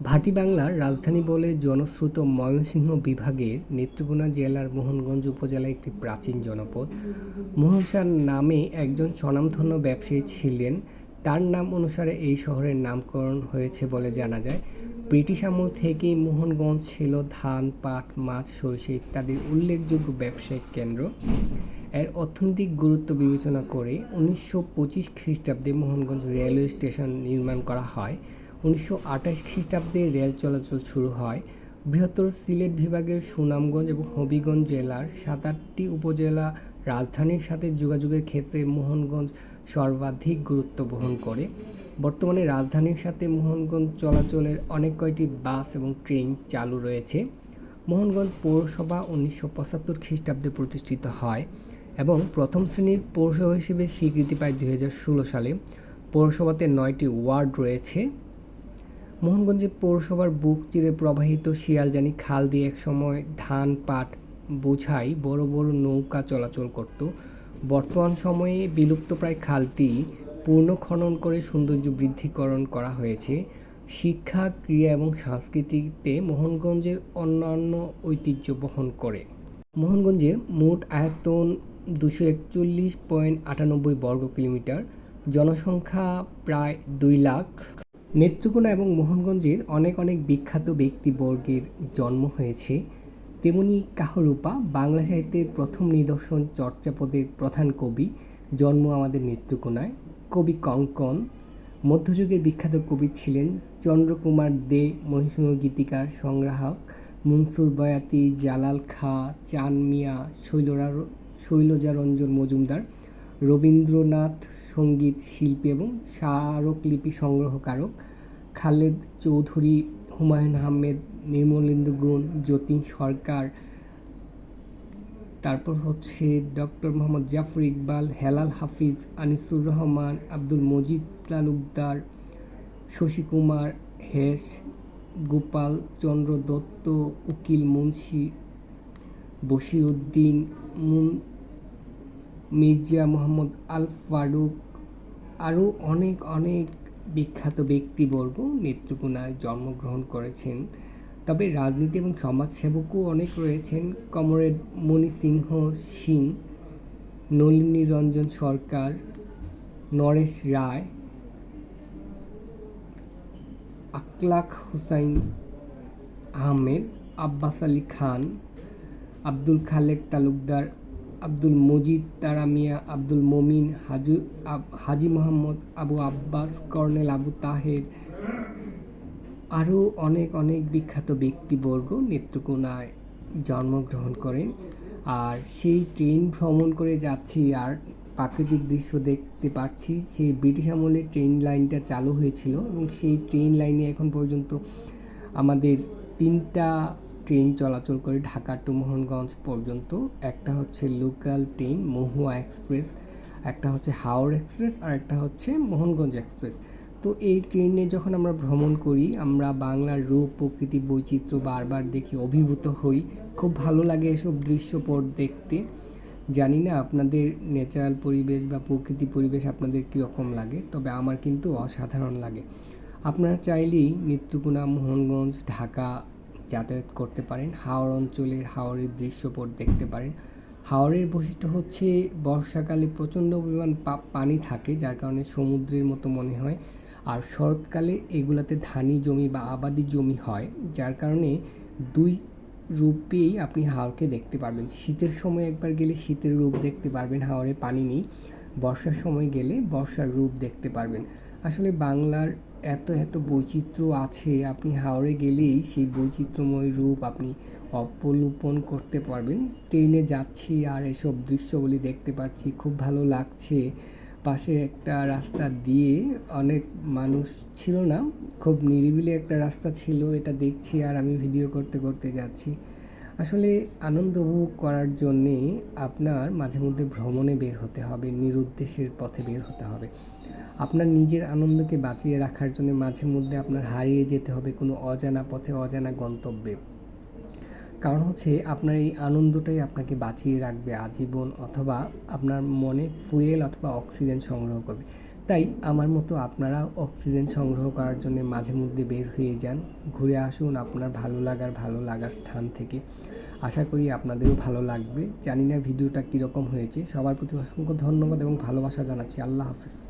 ভাটি বাংলার রাজধানী বলে জনশ্রুত ময়মনসিংহ বিভাগের নেত্রকোনা জেলার মোহনগঞ্জ উপজেলার একটি প্রাচীন জনপদ। মোহন শাহ নামে একজন স্বনামধন্য ব্যবসায়ী ছিলেন। তার নাম অনুসারে এই শহরের নামকরণ হয়েছে বলে জানা যায়। ব্রিটিশ আমল থেকেই মোহনগঞ্জ ছিল ধান, পাট, মাছ, সরিষা ইত্যাদির উল্লেখযোগ্য ব্যবসায়িক কেন্দ্র। এর অর্থনৈতিক গুরুত্ব বিবেচনা করে উনিশশো পঁচিশ খ্রিস্টাব্দে মোহনগঞ্জ রেলওয়ে স্টেশন নির্মাণ করা হয়। উনিশশো আঠাশ খ্রিস্টাব্দে রেল চলাচল শুরু হয়। বৃহত্তর সিলেট বিভাগের সুনামগঞ্জ এবং হবিগঞ্জ জেলার সাত আটটি উপজেলা রাজধানীর সাথে যোগাযোগের ক্ষেত্রে মোহনগঞ্জ সর্বাধিক গুরুত্ব বহন করে। বর্তমানে রাজধানীর সাথে মোহনগঞ্জ চলাচলের অনেক কয়টি বাস এবং ট্রেন চালু রয়েছে। মোহনগঞ্জ পৌরসভা উনিশশো পঁচাত্তর খ্রিস্টাব্দে প্রতিষ্ঠিত হয় এবং প্রথম শ্রেণির পৌরসভা হিসেবে স্বীকৃতি পায় দুই হাজার ষোলো সালে। পৌরসভাতে নয়টি ওয়ার্ড রয়েছে। মোহনগঞ্জে পৌরসভার বুক চিরে প্রবাহিত শিয়ালজানি খাল দিয়ে একসময় ধান পাট বোঝাই বড় বড় নৌকা চলাচল করত। বর্তমান সময়ে বিলুপ্তপ্রায় খালটি পূর্ণ খনন করে সৌন্দর্য বৃদ্ধিকরণ করা হয়েছে। শিক্ষা ক্রীড়া এবং সংস্কৃতিতে মোহনগঞ্জের অন্যান্য ঐতিহ্য বহন করে। মোহনগঞ্জের মোট আয়তন দুশো একচল্লিশ পয়েন্ট আটানব্বই বর্গ কিলোমিটার। জনসংখ্যা প্রায় দুই লাখ। নেত্রকোনা এবং মোহনগঞ্জের অনেক অনেক বিখ্যাত ব্যক্তিবর্গের জন্ম হয়েছে, তেমনি কাহরূপা বাংলা সাহিত্যের প্রথম নিদর্শন চর্যাপদের প্রধান কবি, জন্ম আমাদের নেত্রকোনায়। কবি কঙ্কন, মধ্যযুগের বিখ্যাত কবি ছিলেন চন্দ্রকুমার দে মহিষিংহ গীতিকার, সংগ্রাহক মনসুর বয়াতি, জালাল খাঁ, চান মিয়া শৈলরা শৈলজারঞ্জন মজুমদার রবীন্দ্রনাথ সংগীত শিল্পী এবং স্মারকলিপি সংগ্রহকারক, খালেদ চৌধুরী, হুমায়ুন আহমেদ, নির্মলেন্দু গুণ, যতীন সরকার, তারপর হচ্ছে ডক্টর মোহাম্মদ জাফর ইকবাল, হেলাল হাফিজ, আনিসুর রহমান, আব্দুল মজিদ তালুকদার শশীকুমার হেস, গোপাল চন্দ্র দত্ত, উকিল মুন্সি বশিরউদ্দিন মুন মির্জা মোহাম্মদ আল ফারুক আরও অনেক অনেক বিখ্যাত ব্যক্তিবর্গ নেত্রকোনায় জন্মগ্রহণ করেছেন। তবে রাজনীতি এবং সমাজসেবকও অনেক রয়েছেন। কমরেড মণি সিংহ সিং, নলিনী রঞ্জন সরকার, নরেশ রায় আকলাক হুসাইন আহমেদ, আব্বাস আলী খান, আব্দুল খালেক তালুকদার আব্দুল মজিদ, তারা মিয়া আব্দুল মমিন, হাজু হাজি মোহাম্মদ, আবু আব্বাস, কর্নেল আবু তাহের আরও অনেক অনেক বিখ্যাত ব্যক্তিবর্গ নেত্রকোনায় জন্মগ্রহণ করেন। আর সেই ট্রেন ভ্রমণ করে যাচ্ছি আর প্রাকৃতিক দৃশ্য দেখতে পাচ্ছি, সেই ব্রিটিশ আমলে ট্রেন লাইনটা চালু হয়েছিল এবং সেই ট্রেন লাইনে এখন পর্যন্ত আমাদের তিনটা ট্রেন চলাচল করে ঢাকা টু মোহনগঞ্জ পর্যন্ত। একটা হচ্ছে লোকাল ট্রেন, মহুয়া এক্সপ্রেস, একটা হচ্ছে হাওড় এক্সপ্রেস, আর একটা হচ্ছে মোহনগঞ্জ এক্সপ্রেস। তো এই ট্রেনে যখন আমরা ভ্রমণ করি, আমরা বাংলার রূপ, প্রকৃতি, বৈচিত্র্য বারবার দেখি অভিভূত হই। খুব ভালো লাগে এসব দৃশ্যপট দেখতে। জানি না আপনাদের ন্যাচারাল পরিবেশ বা প্রকৃতি পরিবেশ আপনাদের কীরকম লাগে, তবে আমার কিন্তু অসাধারণ লাগে। আপনারা চাইলেই নেত্রকোনা, মোহনগঞ্জ, ঢাকা যাতায়াত করতে পারেন। হাওড় অঞ্চলের হাওড়ের দৃশ্যপট দেখতে পারেন। হাওড়ের বৈশিষ্ট্য হচ্ছে, বর্ষাকালে প্রচণ্ড পরিমাণ পানি থাকে, যার কারণে সমুদ্রের মতো মনে হয়। আর শরৎকালে এগুলাতে ধানি জমি বা আবাদি জমি হয়, যার কারণে দুই রূপেই আপনি হাওরকে দেখতে পারবেন। শীতের সময় একবার গেলে শীতের রূপ দেখতে পারবেন, হাওরে পানি নেই। বর্ষার সময় গেলে বর্ষার রূপ দেখতে পারবেন। আসলে বাংলার এত এত বৈচিত্র্য আছে, আপনি হাওড়ে গেলেই সেই বৈচিত্র্যময় রূপ আপনি অবলোকন করতে পারবেন। ট্রেনে যাচ্ছি আর এসব দৃশ্যগুলি দেখতে পাচ্ছি, খুব ভালো লাগছে। পাশে একটা রাস্তা দিয়ে অনেক মানুষ ছিল না, খুব নিরিবিলি একটা রাস্তা ছিল, এটা দেখছি আর আমি ভিডিও করতে করতে যাচ্ছি। আসলে আনন্দ উপভোগ করার জন্যে আপনার মাঝে মধ্যে ভ্রমণে বের হতে হবে, নিরুদ্দেশের পথে বের হতে হবে। আপনার নিজের আনন্দকে বাঁচিয়ে রাখার জন্য মাঝে মধ্যে আপনার হারিয়ে যেতে হবে কোনো অজানা পথে, অজানা গন্তব্যে। কারণ হচ্ছে আপনার এই আনন্দটাই আপনাকে বাঁচিয়ে রাখবে আজীবন অথবা আপনার মনে ফুয়েল অথবা অক্সিজেন সংগ্রহ করবে। তাই আমার মতো আপনারা অক্সিজেন সংগ্রহ করার জন্য মাঝে মধ্যে বের হয়ে যান, ঘুরে আসুন আপনার ভালো লাগার ভালো লাগার স্থান থেকে। আশা করি আপনাদেরও ভালো লাগবে। জানি না ভিডিওটা কীরকম হয়েছে। সবার প্রতি অসংখ্য ধন্যবাদ এবং ভালোবাসা জানাচ্ছি। আল্লাহ হাফিজ।